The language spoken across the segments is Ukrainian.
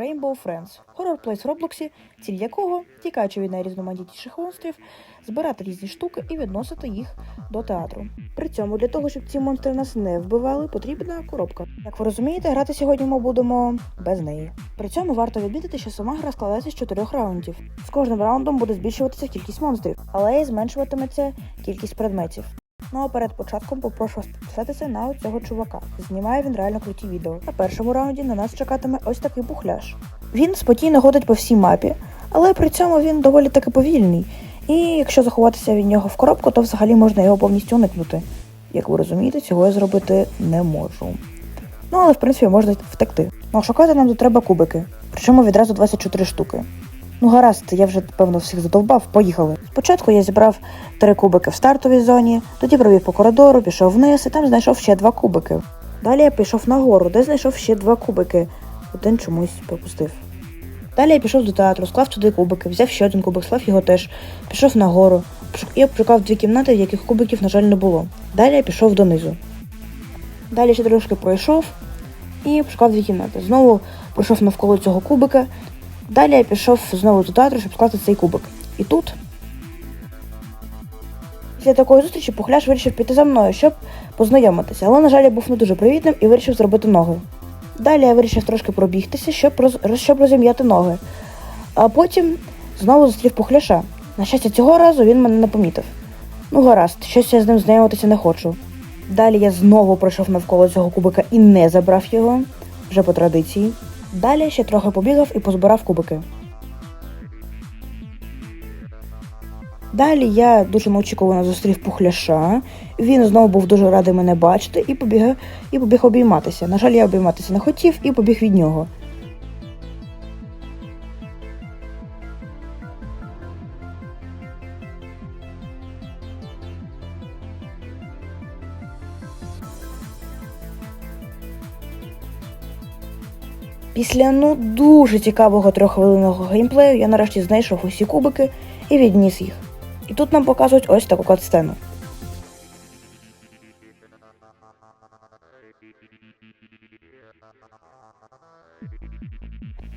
Rainbow Friends – хорор плейс в Роблоксі, ціль якого, тікаючи від найрізноманітніших монстрів, збирати різні штуки і відносити їх до театру. При цьому для того, щоб ці монстри нас не вбивали, потрібна коробка. Як ви розумієте, грати сьогодні ми будемо без неї. При цьому варто відмітити, що сама гра складається з чотирьох раундів. З кожним раундом буде збільшуватися кількість монстрів, але й зменшуватиметься кількість предметів. Ну а перед початком попрошу вас підписатися на цього чувака. Знімає він реально круті відео. На першому раунді на нас чекатиме ось такий пухляш. Він спокійно ходить по всій мапі, але при цьому він доволі таки повільний. І якщо заховатися від нього в коробку, то взагалі можна його повністю уникнути. Як ви розумієте, цього я зробити не можу. Ну але в принципі можна втекти. Ну шукати нам тут треба кубики, причому відразу 24 штуки. Ну гаразд, я вже певно всіх задовбав, поїхали. Спочатку я зібрав три кубики в стартовій зоні, тоді пробіг по коридору, пішов вниз і там знайшов ще два кубики. Далі я пішов нагору, де знайшов ще два кубики. Один чомусь пропустив. Далі я пішов до театру, склав туди кубики, взяв ще один кубик, склав його теж, пішов нагору. Я пошукав дві кімнати, в яких кубиків, на жаль, не було. Далі я пішов донизу. Далі ще трошки пройшов і пошукав дві кімнати. Знову пройшов навколо цього кубика. Далі я пішов знову до театру, щоб скласти цей кубик. І тут. Після такої зустрічі Пухляш вирішив піти за мною, щоб познайомитися, але, на жаль, я був не дуже привітним і вирішив зробити ноги. Далі я вирішив трошки пробігтися, щоб, роз... щоб розім'яти ноги. А потім знову зустрів Пухляша. На щастя, цього разу він мене не помітив. Ну, гаразд, щось я з ним знайомитися не хочу. Далі я знову пройшов навколо цього кубика і не забрав його, вже по традиції. Далі ще трохи побігав і позбирав кубики. Далі я дуже неочікувано зустрів пухляша. Він знову був дуже радий мене бачити і побіг, і побіг обійматися. На жаль, я обійматися не хотів і побіг від нього. Після ну дуже цікавого трьоххвилинного геймплею я нарешті знайшов усі кубики і відніс їх. І тут нам показують ось таку катсцену.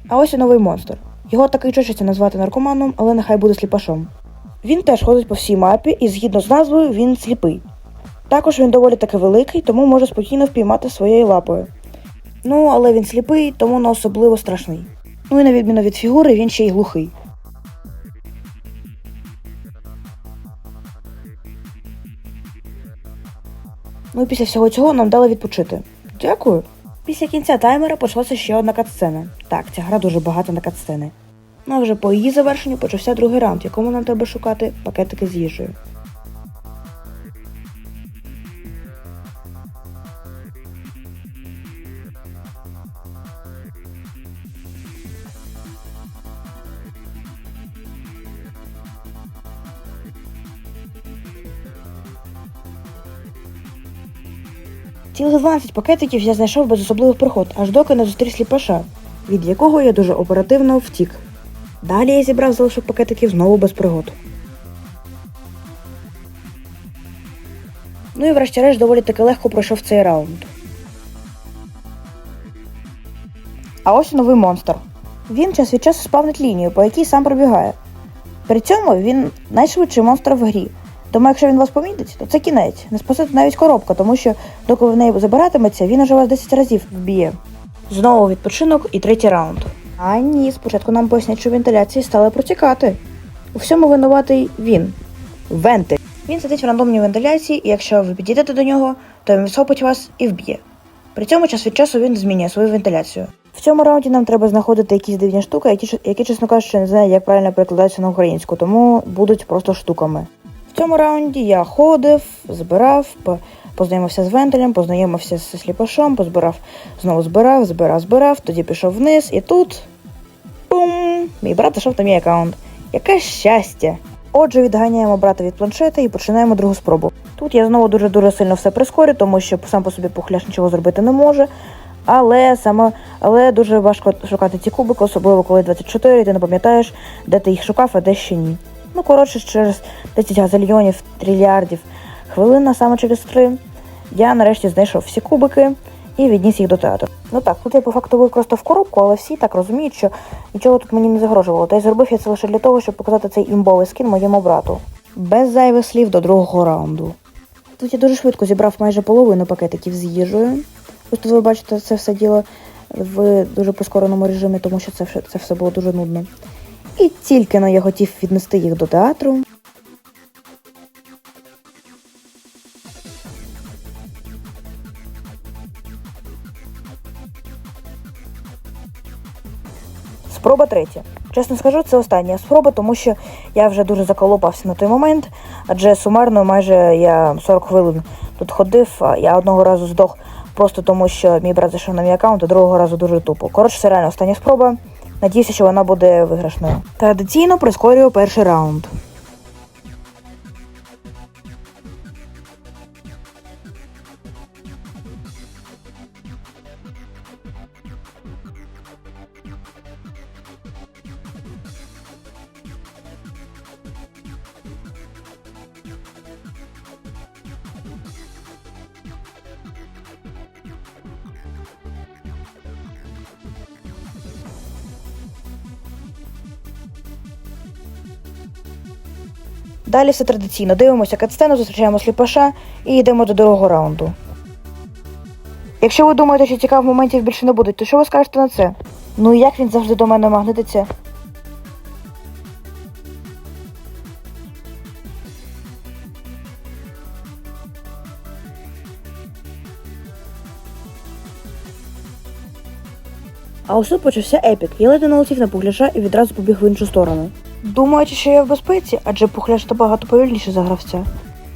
А ось і новий монстр. Його таки чешеться назвати наркоманом, але нехай буде сліпашом. Він теж ходить по всій мапі, і згідно з назвою він сліпий. Також він доволі таки великий, тому може спокійно впіймати своєю лапою. Ну, але він сліпий, тому не особливо страшний. Ну і на відміну від фігури, він ще й глухий. Ну і після всього цього нам дали відпочити. Дякую. Після кінця таймера почалася ще одна катсцена. Так, ця гра дуже багата на катсцени. Ну а вже по її завершенню почався другий раунд, якому нам треба шукати пакетики з їжею. Цілих 12 пакетиків я знайшов без особливих пригод, аж доки не зустрів сліпаша, від якого я дуже оперативно втік. Далі я зібрав залишок пакетиків знову без пригод. Ну і врешті-решт доволі таки легко пройшов цей раунд. А ось новий монстр. Він час від часу спавнить лінію, по якій сам пробігає. При цьому він найшвидший монстр в грі. Тому якщо він вас помітить, то це кінець. Не спасете навіть коробка, тому що доки ви в неї забиратиметься, він уже вас 10 разів вб'є. Знову відпочинок і третій раунд. А ні, спочатку нам пояснять, що вентиляції стали протікати. У всьому винуватий він. Вентиль. Він сидить в рандомній вентиляції, і якщо ви підійдете до нього, то він схопить вас і вб'є. При цьому час від часу він змінює свою вентиляцію. В цьому раунді нам треба знаходити якісь дивні штуки, які, які чесно кажучи, не знаю, як правильно перекладаються на українську, тому будуть просто штуками. В цьому раунді я ходив, збирав, познайомився з вентилем, познайомився з сліпашом, позбирав, знову збирав, збирав, збирав, тоді пішов вниз, і тут. Бум! Мій брат зайшов на мій аккаунт. Яке щастя! Отже, відганяємо брата від планшета і починаємо другу спробу. Тут я знову дуже дуже сильно все прискорю, тому що сам по собі пухляш нічого зробити не може. Але саме але дуже важко шукати ці кубики, особливо коли 24, ти не пам'ятаєш, де ти їх шукав, а де ще ні. Ну, коротше, через 10 газельйонів, трильярдів хвилин, а саме через 3, я нарешті знайшов всі кубики і відніс їх до театру. Ну так, тут я по факту використав коробку, але всі так розуміють, що нічого тут мені не загрожувало. Та й зробив я це лише для того, щоб показати цей імбовий скін моєму брату. Без зайвих слів до другого раунду. Тут я дуже швидко зібрав майже половину пакетиків з їжею. Ось тут ви бачите це все діло в дуже прискореному режимі, тому що це, все- це все було дуже нудно. І тільки но я хотів віднести їх до театру. Спроба третя. Чесно скажу, це остання спроба, тому що я вже дуже заколопався на той момент, адже сумарно майже я 40 хвилин тут ходив, я одного разу здох просто тому, що мій брат зайшов на мій аккаунт, а другого разу дуже тупо. Коротше, це реально остання спроба. Надіюся, що вона буде виграшною. Традиційно прискорюю перший раунд. Далі все традиційно. Дивимося катсцену, зустрічаємо сліпаша і йдемо до другого раунду. Якщо ви думаєте, що цікавих моментів більше не буде, то що ви скажете на це? Ну і як він завжди до мене магнититься? А ось тут почався епік. Я ледь налетів на пухляша і відразу побіг в іншу сторону. Думаючи, що я в безпеці, адже пухляш набагато повільніше за гравця.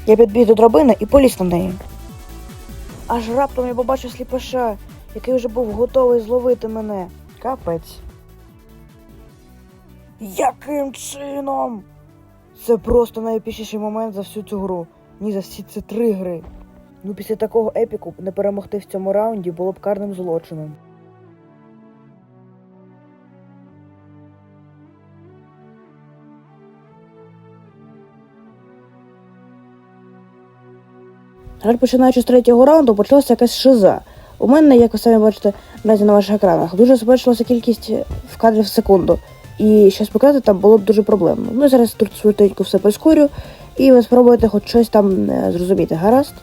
Я підбіг до драбини і поліз на неї. Аж раптом я побачив сліпаша, який вже був готовий зловити мене. Капець. Яким чином? Це просто найепічніший момент за всю цю гру. Ні, за всі ці три гри. Ну, після такого епіку не перемогти в цьому раунді було б карним злочином. Жаль, починаючи з третього раунду, почалася якась шиза. У мене, як ви самі бачите, наразі на ваших екранах, дуже збільшилася кількість в кадрів в секунду. І щось показати там було б дуже проблемно. Ну, зараз тут швиденько все прискорю, і ви спробуєте хоч щось там е, зрозуміти, гаразд?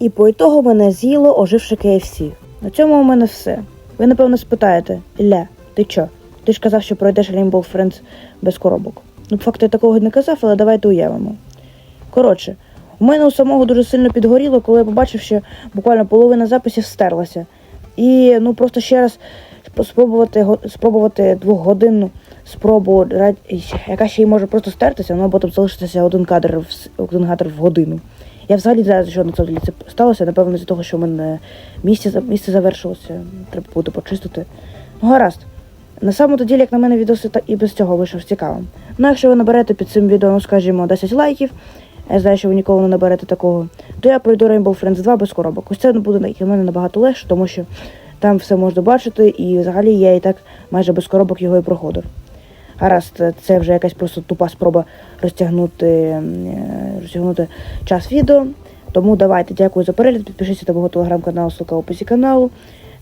І по ітогу мене з'їло, оживши KFC. На цьому у мене все. Ви напевно спитаєте, Ілля, ти чо? Ти ж казав, що пройдеш Rainbow Friends без коробок. Ну, по факту я такого не казав, але давайте уявимо. Коротше, у мене у самого дуже сильно підгоріло, коли я побачив, що буквально половина записів стерлася. І ну просто ще раз спробувати спробувати двохгодинну спробу, яка ще й може просто стертися, ну або там залишитися один кадр в один кадр в годину. Я взагалі знаю, що на це це сталося. Напевно, з того, що в мене місце, місце завершилося. Треба буде почистити. Ну, гаразд. На самому ділі, як на мене, відос і без цього вийшов цікавим. Ну, якщо ви наберете під цим відео, ну, скажімо, 10 лайків, я знаю, що ви ніколи не наберете такого, то я пройду Rainbow Friends 2 без коробок. Ось це буде для мене набагато легше, тому що там все можна бачити, і взагалі я і так майже без коробок його і проходив. Гаразд, це вже якась просто тупа спроба розтягнути, е, розтягнути час відео. Тому давайте, дякую за перегляд. Підпишіться до мого телеграм-каналу, ссылка в описі каналу.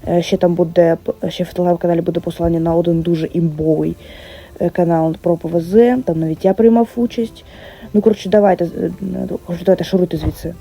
Е, Ще там буде ще в телеграм-каналі буде посилання на один дуже імбовий е, канал про ПВЗ. Там навіть я приймав участь. Ну коротше, давайте, е, коротше, давайте шуруйте звідси.